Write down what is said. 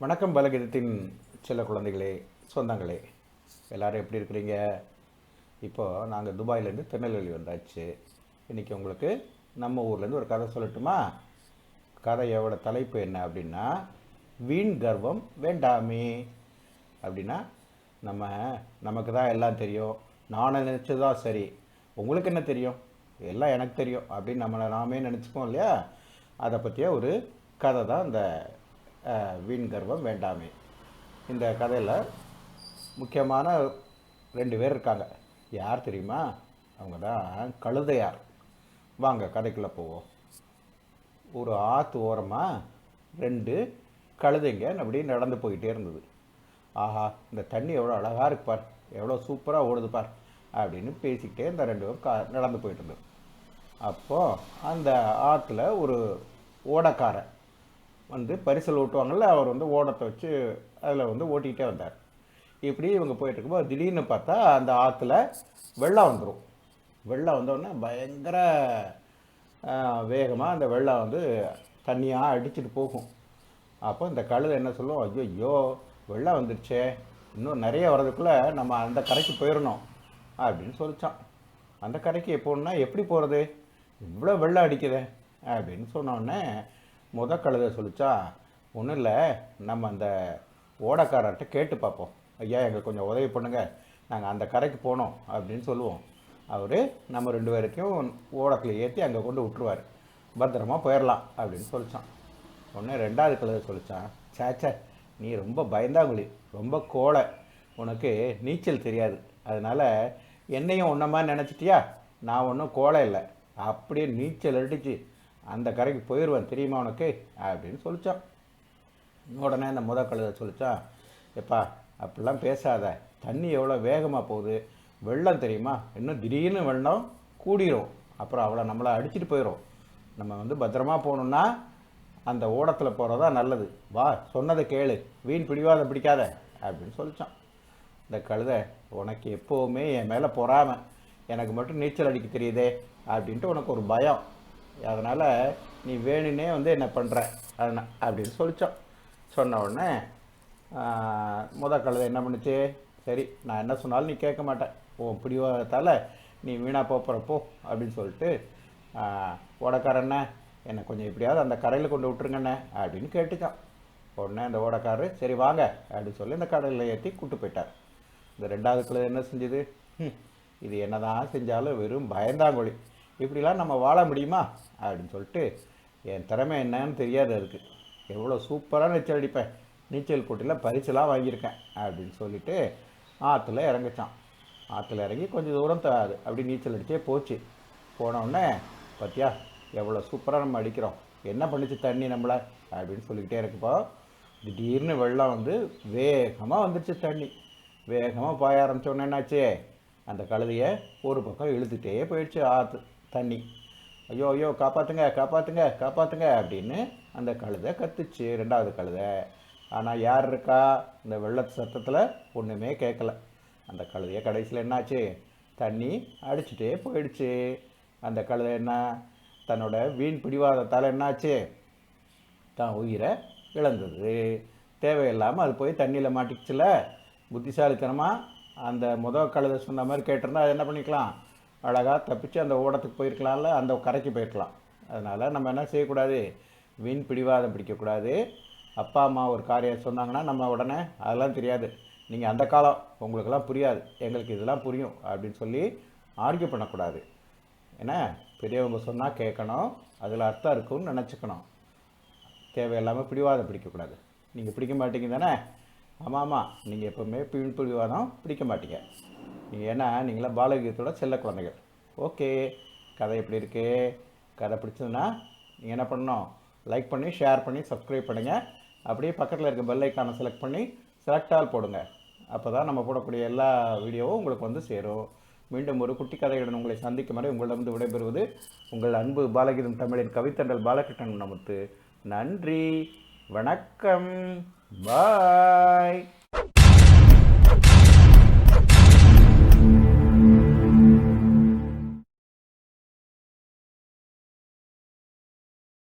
வணக்கம் பலகீதத்தின் சில குழந்தைகளே சொந்தங்களே. எல்லோரும் எப்படி இருக்கிறீங்க? இப்போது நாங்கள் துபாயிலேருந்து திருநெல்வேலி வந்தாச்சு. இன்றைக்கி உங்களுக்கு நம்ம ஊர்லேருந்து ஒரு கதை சொல்லட்டுமா? கதையோட தலைப்பு என்ன அப்படின்னா வீண் கர்வம் வேண்டாமே. அப்படின்னா நம்ம நமக்கு தான் எல்லாம் தெரியும். நானும் நினச்சதா சரி. உங்களுக்கு என்ன தெரியும்? எல்லாம் எனக்கு தெரியும் அப்படின்னு நம்மளை நாமே நினச்சிப்போம் இல்லையா? அதை பற்றிய ஒரு கதை தான் இந்த வீண் கர்வம் வேண்டாமே. இந்த கதையில் முக்கியமான ரெண்டு பேர் இருக்காங்க. யார் தெரியுமா? அவங்க தான் கழுதையார். வாங்க கதைக்குள்ளே போவோம். ஒரு ஆற்று ஓரமாக ரெண்டு கழுதைங்க அப்படி நடந்து போயிட்டே இருந்தது. ஆஹா இந்த தண்ணி எவ்வளோ அழகாக இருப்பார் எவ்வளோ சூப்பராக ஓடுது பார் அப்படின்னு பேசிக்கிட்டே இந்த ரெண்டு பேரும் கா நடந்து போயிட்டு இருந்தது. அப்போது அந்த ஆற்றுல ஒரு ஓடக்காரன் வந்து பரிசல் ஓட்டுவாங்கள்ல அவர் வந்து ஓடத்தை வச்சு அதில் வந்து ஓட்டிகிட்டே வந்தார். இப்படி இவங்க போயிட்டு இருக்கும்போது திடீர்னு பார்த்தா அந்த ஆற்றுல வெள்ளம் வந்துடும் வெள்ளம் வந்தோடனே பயங்கர வேகமாக அந்த வெள்ளம் வந்து தண்ணியாக அடிச்சுட்டு போகும். அப்போ இந்த கழுதை என்ன சொல்லுவோம் ஐயோ ஐயோ வெள்ளம் வந்துடுச்சே இன்னும் நிறைய வர்றதுக்குள்ளே நம்ம அந்த கரைக்கு போயிடணும் அப்படின்னு சொல்லிச்சான். அந்த கரைக்கு எப்போன்னா எப்படி போகிறது இவ்வளோ வெள்ளம் அடிக்குதே அப்படின்னு சொன்னோடனே முத கழுதை சொல்லிச்சா ஒன்றும் இல்லை நம்ம அந்த ஓடக்காரர்கிட்ட கேட்டு பார்ப்போம் ஐயா எங்களுக்கு கொஞ்சம் உதவி பண்ணுங்கள் நாங்கள் அந்த கரைக்கு போனோம் அப்படின்னு சொல்லுவோம். அவர் நம்ம ரெண்டு பேருக்கும் ஓடத்தில் ஏற்றி அங்கே கொண்டு விட்டுருவார். பத்திரமா போயிடலாம் அப்படின்னு சொல்லிச்சான் ஒன்று ரெண்டாவது கழுதை சொல்லிச்சான் சேச்சே நீ ரொம்ப பயந்தாங்குழி ரொம்ப கோழை. உனக்கு நீச்சல் தெரியாது. அதனால் என்னையும் ஒன்றமா நினச்சிட்டியா? நான் ஒன்றும் கோழை இல்லை. அப்படியே நீச்சல் அடிச்சு அந்த கரைக்கு போயிடுவேன் தெரியுமா உனக்கு? அப்படின்னு சொல்லித்தான் உடனே அந்த முத கழுதை சொல்லிச்சான் எப்பா அப்படிலாம் பேசாத. தண்ணி எவ்வளோ வேகமாக போகுது. வெள்ளம் தெரியுமா? இன்னும் திடீர்னு வெள்ளம் கூடிரும். அப்புறம் அவளை நம்மளை அடிச்சிட்டு போயிடும் நம்ம வந்து பத்திரமா போகணுன்னா அந்த ஓடத்தில் போகிறதா நல்லது. வா சொன்னதை கேளு. வீண் பிடிவாத பிடிக்காத. அப்படின்னு சொல்லிச்சான். இந்த கழுதை உனக்கு எப்போவுமே என் மேலே பொறாமல் எனக்கு மட்டும் நீச்சல் அடிக்க தெரியுதே. அப்படின்ட்டு உனக்கு ஒரு பயம். அதனால் நீ வேணுன்னே வந்து என்ன பண்ணுற அதனா அப்படின்னு சொல்லித்தோம் சொன்ன உடனே முத கழுதை என்ன பண்ணுச்சு? சரி நான் என்ன சொன்னாலும் நீ கேட்க மாட்டேன் ஓ பிடிவாதத்தால் நீ வீணாக போகிறப்போ அப்படின்னு சொல்லிட்டு ஓடக்காரண்ணே என்னை கொஞ்சம் எப்படியாவது அந்த கரையில் கொண்டு விட்டுருங்கண்ணே அப்படின்னு கேட்டுச்சான். உடனே அந்த ஓடக்காரரு சரி வாங்க அப்படின்னு சொல்லி இந்த கடலில் ஏற்றி கூப்பிட்டு போயிட்டார். இந்த ரெண்டாவது கழுதை என்ன செஞ்சுது? இது இது என்னதான் செஞ்சாலும் வெறும் பயந்தாங்கொழி. இப்படிலாம் நம்ம வாழ முடியுமா? அப்படின்னு சொல்லிட்டு என் திறமை என்னன்னு தெரியாது அதுக்கு எவ்வளோ சூப்பராக நீச்சல் அடிப்பேன். நீச்சல் போட்டியில் பரிசுலாம் வாங்கியிருக்கேன் அப்படின்னு சொல்லிட்டு ஆற்றுல இறங்குச்சான். ஆற்றுல இறங்கி கொஞ்சம் தூரம் த அப்படி நீச்சல் அடித்தே போச்சு. போனவுடனே பார்த்தியா எவ்வளோ சூப்பராக நம்ம அடிக்கிறோம். என்ன பண்ணுச்சு தண்ணி நம்மளை? அப்படின்னு சொல்லிக்கிட்டே இருக்குப்போ திடீர்னு வெள்ளம் வந்து வேகமாக வந்துருச்சு தண்ணி. வேகமாக பாய ஆரம்பிச்ச உடனே என்னாச்சு? அந்த கழுதையை ஒரு பக்கம் இழுத்துட்டே போயிடுச்சு ஆற்று தண்ணி. ஐயோ ஐயோ காப்பாற்றுங்க காப்பாற்றுங்க காப்பாற்றுங்க அப்படின்னு அந்த கழுதை கத்துச்சு ரெண்டாவது கழுதை. ஆனால் யார் இருக்கா? இந்த வெள்ளத்து சத்தத்தில் ஒன்றுமே கேட்கல அந்த கழுதையை கடைசியில் என்னாச்சு? தண்ணி அடிச்சுட்டே போயிடுச்சு. அந்த கழுதை என்ன? தன்னோட வீண் பிடிவாதத்தால் என்னாச்சு? தான் உயிரை இழந்தது. தேவையில்லாமல் அது போய் தண்ணியில் மாட்டிக்கிச்சுல. புத்திசாலித்தனமாக அந்த முத கழுதை சொன்ன மாதிரி கேட்டிருந்தா அது என்ன பண்ணிக்கலாம்? அழகாக தப்பிச்சு அந்த ஓடத்துக்கு போயிருக்கலாம்ல அந்த கரைக்கு போயிருக்கலாம். அதனால் நம்ம என்ன செய்யக்கூடாது? வீண் பிடிவாதம் பிடிக்கக்கூடாது. அப்பா அம்மா ஒரு காரியம் சொன்னாங்கன்னா நம்ம உடனே அதெல்லாம் தெரியாது. நீங்கள் அந்த காலம் உங்களுக்கெல்லாம் புரியாது. எங்களுக்கு இதெல்லாம் புரியும். அப்படின்னு சொல்லி ஆர்கியூ பண்ணக்கூடாது. என்ன? பெரியவங்க சொன்னால் கேட்கணும். அதில் அர்த்தம் இருக்குன்னு நினச்சிக்கணும். தேவையில்லாமல் பிடிவாதம் பிடிக்கக்கூடாது. நீங்கள் பிடிக்க மாட்டீங்க தானே? ஆமாம் ஆமாம் நீங்கள் எப்போவுமே பின் பிடிவாதம் பிடிக்க மாட்டீங்க. ஏன்னா நீங்களாம் பாலகீதத்தோட செல்ல குழந்தைகள். ஓகே கதை எப்படி இருக்கு? கதை பிடிச்சதுன்னா நீங்கள் என்ன பண்ணணும்? லைக் பண்ணி ஷேர் பண்ணி சப்ஸ்கிரைப் பண்ணுங்கள் அப்படியே பக்கத்தில் இருக்க பெல் ஐக்கானை செலக்ட் பண்ணி செலக்ட் ஆல் போடுங்க. அப்போ தான் நம்ம போடக்கூடிய எல்லா வீடியோவும் உங்களுக்கு வந்து சேரும். மீண்டும் ஒரு குட்டி கதையுடன் உங்களை சந்திக்கும் வரை உங்களிடமிருந்து விடைபெறுவது உங்கள் அன்பு பாலகீதம் தமிழின் கவித்தண்டல் பாலகிருஷ்ணன் நமத்து நன்றி வணக்கம். பாய்